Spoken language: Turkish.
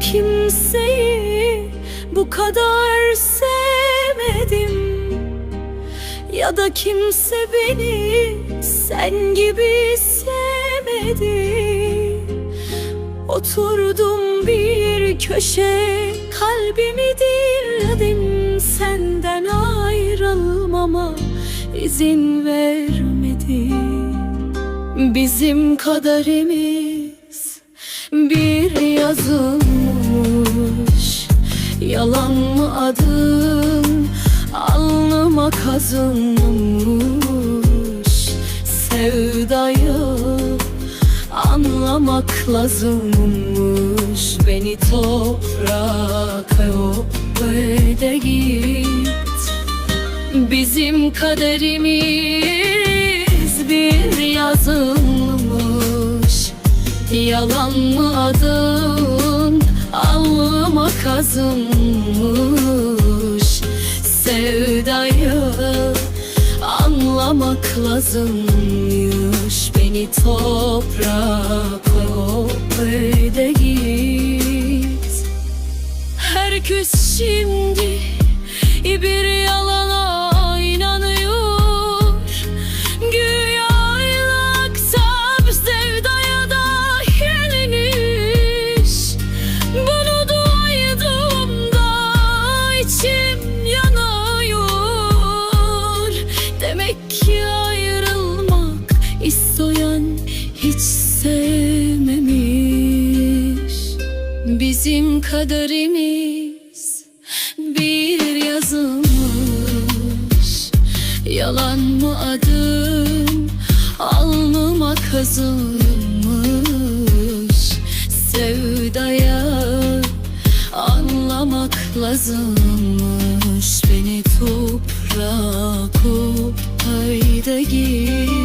kimseyi bu kadar sevmedim. Ya da kimse beni sen gibi sevmedi. Oturdum bir köşe kalbimi dinledim. Senden ayrılmama izin vermedim Bizim kaderimiz bir yazılmış. Yalan mı adın alnıma kazınmış Sevdayı anlamak lazımmış. Beni toprağa öyle git. Bizim kaderimiz bir yazılmış Yalan mı adın? Alnıma kazınmış Sevdayı anlamak lazımmış. Beni toprağa öyle git. Herkes şimdi bir sevmemiş Bizim kaderimiz. Bir yazılmış. Yalan mı adım alnıma kazınmış. Sevdaya anlamak lazımmış. Beni toprağa koy haydi git